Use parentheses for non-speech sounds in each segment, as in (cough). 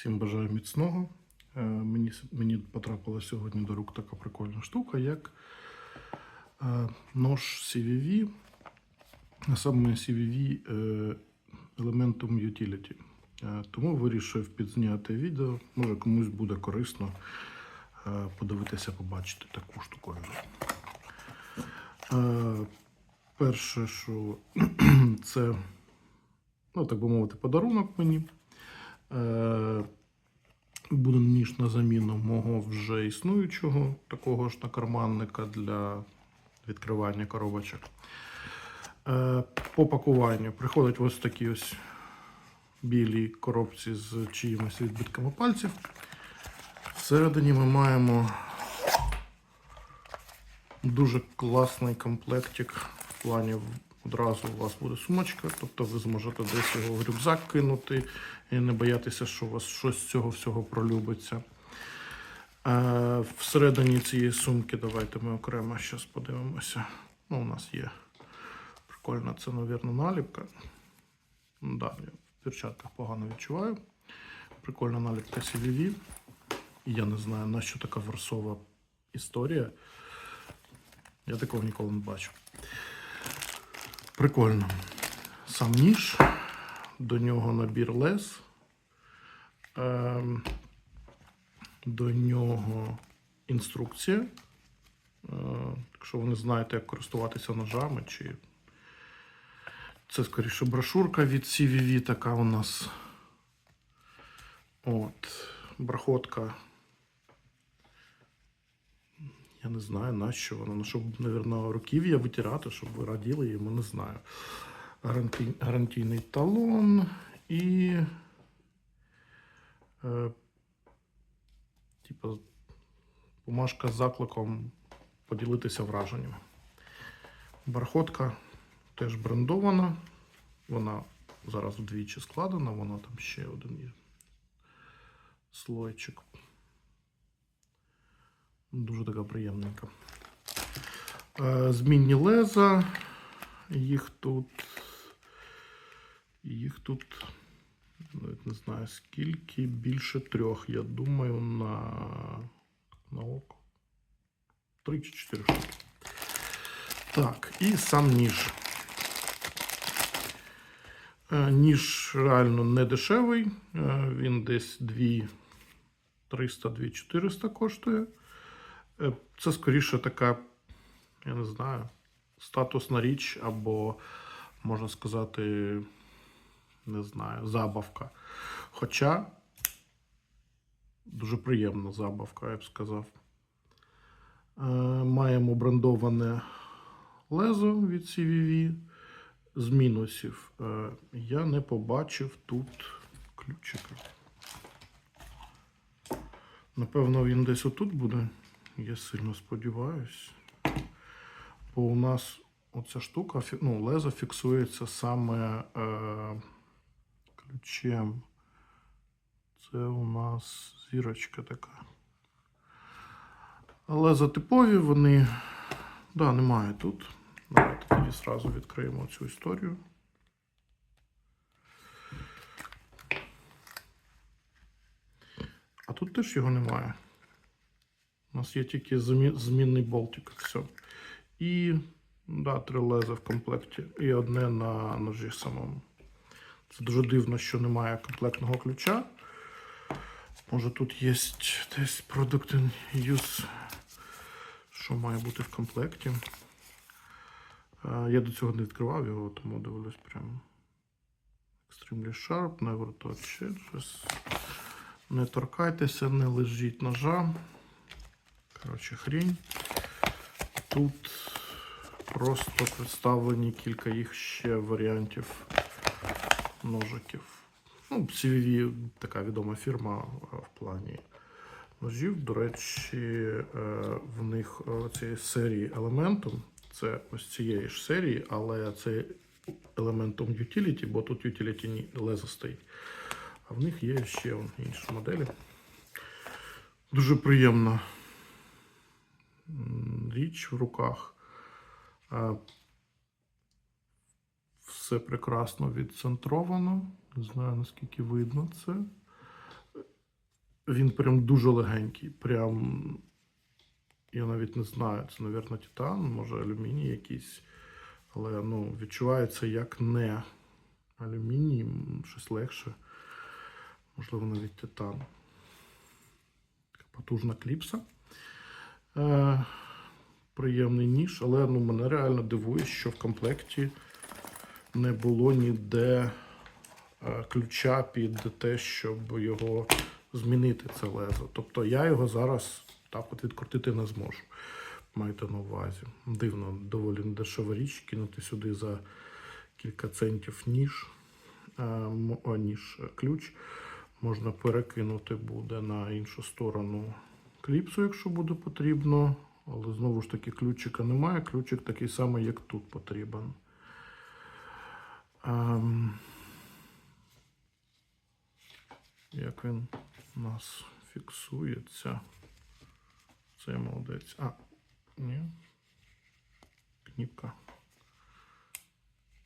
Всім бажаю міцного. Е, Мені, мені потрапила сьогодні до рук така прикольна штука, як е, нож CVV, а саме CVV е, Elementum Utility. Тому вирішив підзняти відео. Може комусь буде корисно подивитися, побачити таку штуковину. Е, Перше, що (clears throat) це, ну так би мовити, подарунок мені. Е, Буде ніж на заміну мого вже існуючого такого ж накарманника для відкривання коробочок. Е, По пакуванню приходять ось такі ось білі коробці з чиїмось відбитками пальців. Всередині ми маємо дуже класний комплектик в плані одразу у вас буде сумочка, тобто ви зможете десь його в рюкзак кинути і не боятися, що у вас щось з цього всього пролюбиться. Е, всередині цієї сумки давайте ми окремо зараз подивимося. Ну, у нас є прикольна, це, мабуть, наліпка. Ну, Да, я в перчатках погано відчуваю. Прикольна наліпка CVV. Я не знаю, на що така версова історія. Я такого ніколи не бачив. Прикольно. Сам ніж, до нього набір лез. Ем, до нього інструкція. Е, якщо ви не знаєте, як користуватися ножами, чи це скоріше брошурка від CVV, така у нас. От, бархотка. Я не знаю, на що вона. Ну, щоб, мабуть, руків'я витирати, щоб ви раділи йому, не знаю. Гарантій, гарантійний талон і. Е, типу, бумажка з закликом поділитися враженнями. Бархотка теж брендована. Вона зараз вдвічі складена, вона там ще один є слойчик. Дуже така приємненька. Е, Змінні леза. Їх тут. Їх тут. Навіть не знаю скільки. Більше трьох, я думаю, на, на око. Три чи чотири штуки. Так, і сам ніж. Е, Ніж реально не дешевий. Е, Він десь 2 300 400 коштує. Е, Це скоріше така, я не знаю, статусна річ, або, можна сказати, не знаю, забавка. Хоча дуже приємна забавка, я б сказав. Е, Маємо брендоване лезо від CVV. З мінусів е, я не побачив тут ключика. Напевно, він десь отут буде. Я сильно сподіваюсь. Бо у нас оця штука, ну, лезо фіксується саме е, ключем. Це у нас зірочка така. Леза типові, вони. Да, немає тут. Давайте тоді зразу відкриємо цю історію. А тут теж його немає. У нас є тільки змінний болтик. Все. І да, три леза в комплекті. І одне на ножі самому. Це дуже дивно, що немає комплектного ключа. Може тут є десь Product in Use, що має бути в комплекті. Е, Я до цього не відкривав його, тому дивлюсь прямо. Extremely sharp, never touch. Не торкайтеся, не лежіть ножа. Коротше, хрінь. Тут просто представлені кілька їх ще варіантів ножиків. Ну, CVV така відома фірма в плані ножів. До речі, е, в них е, цієї серії Elementum, це ось цієї ж серії, але це Elementum Utility, бо тут Utility ні- лезо стоїть. А в них є ще інші моделі. Дуже приємна м, річ в руках. Е, Все прекрасно відцентровано. Не знаю, наскільки видно це. він прям дуже легенький. Прям, я навіть не знаю, це, мабуть, титан, може алюміній якийсь. Але ну, відчувається як не алюміній, щось легше. Можливо, навіть титан. Така потужна кліпса. Е, приємний ніж, але ну, мене реально дивує, що в комплекті не було ніде е, ключа під те, щоб його змінити, це лезо. Тобто я його зараз так от відкрутити не зможу. Майте на увазі. Дивно, доволі дешева річ кинути сюди за кілька центів ніж, е, ніж е, ключ. Можна перекинути буде на іншу сторону кліпсу, якщо буде потрібно. Але знову ж таки ключика немає. Ключик такий самий, як тут потрібен. Ем, як він у нас фіксується? Це молодець. А, ні. Кніпка.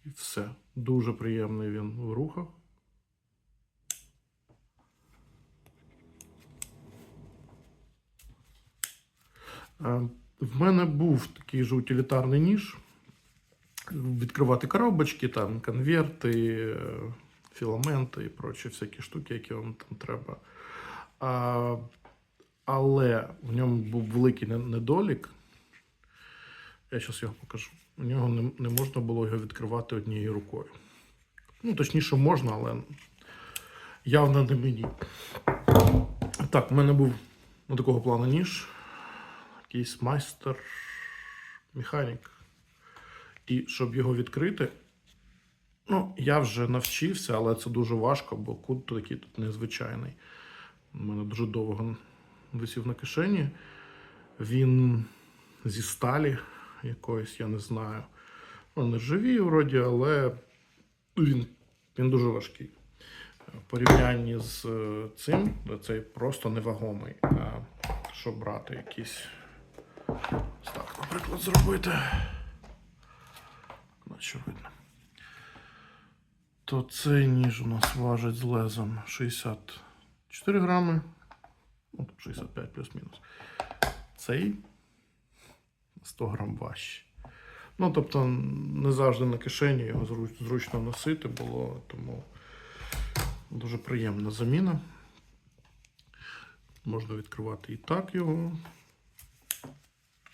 І все. Дуже приємний він в рухах. В мене був такий же утилітарний ніж. Відкривати коробочки, там конверти, е, філаменти і прочі всякі штуки, які вам там треба. А, але в ньому був великий недолік. Я зараз його покажу. У нього не, не можна було його відкривати однією рукою. Ну, точніше, можна, але явно не мені. Так, в мене був ну, такого плану ніж. Якийсь майстер, механік. І щоб його відкрити, ну, я вже навчився, але це дуже важко, бо кут такий тут незвичайний. У мене дуже довго висів на кишені. Він зі сталі якоїсь, я не знаю. Не живі вроді, але він, він дуже важкий. В порівнянні з е, цим, цей просто невагомий. А що брати якісь. Ось Так, наприклад, зробити. Наче видно. То цей ніж у нас важить з лезом 64 грами. Ну, 65 плюс-мінус. Цей 100 грам важче. Ну, тобто, не завжди на кишені його зручно носити було, тому дуже приємна заміна. Можна відкривати і так його.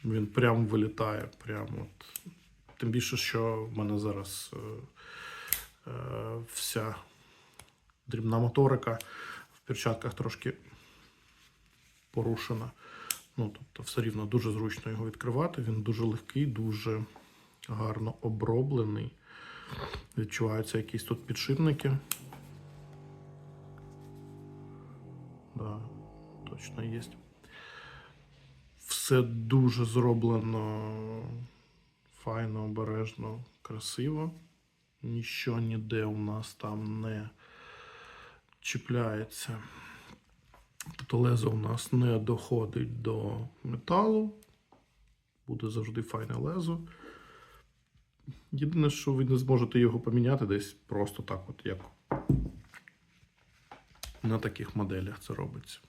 Він прям вилітає. Прям от. Тим більше, що в мене зараз е, е, вся дрібна моторика в перчатках трошки порушена. Ну, тобто, все рівно дуже зручно його відкривати. Він дуже легкий, дуже гарно оброблений. Відчуваються якісь тут підшипники. Да, точно є. Все дуже зроблено файно, обережно, красиво. Ніщо ніде у нас там не чіпляється. Тобто лезо у нас не доходить до металу. Буде завжди файне лезо. Єдине, що ви не зможете його поміняти десь просто так, от як на таких моделях це робиться.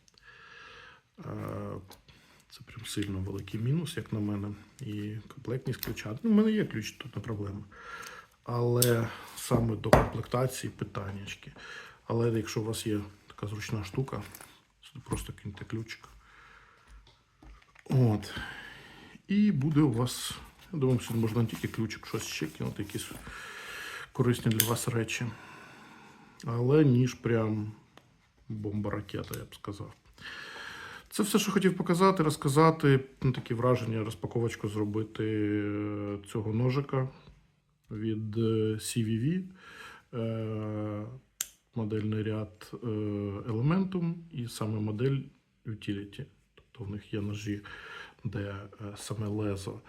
Це прям сильно великий мінус, як на мене. І комплектність ключа. Ну, в мене є ключ, тут не проблема. Але саме до комплектації питаннячки. Але якщо у вас є така зручна штука, просто киньте ключик. От. І буде у вас, я думаю, сюди можна тільки ключик, щось ще кинути, якісь корисні для вас речі. Але ніж прям бомба-ракета, я б сказав. Це все, що хотів показати, розказати. Ну, такі враження, розпаковочку зробити е, цього ножика від е, CVV. Е, Модельний ряд Elementum і саме модель Utility. Тобто в них є ножі, де саме лезо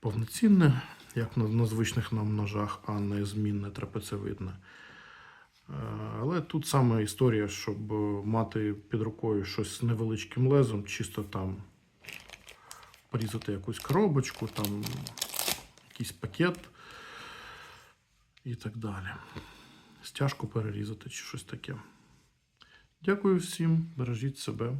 повноцінне, як на звичних нам ножах, а не змінне трапецевидне. Е, Але тут саме історія, щоб е, мати під рукою щось з невеличким лезом, чисто там порізати якусь коробочку, там якийсь пакет і так далі. Стяжку перерізати чи щось таке. Дякую всім, бережіть себе.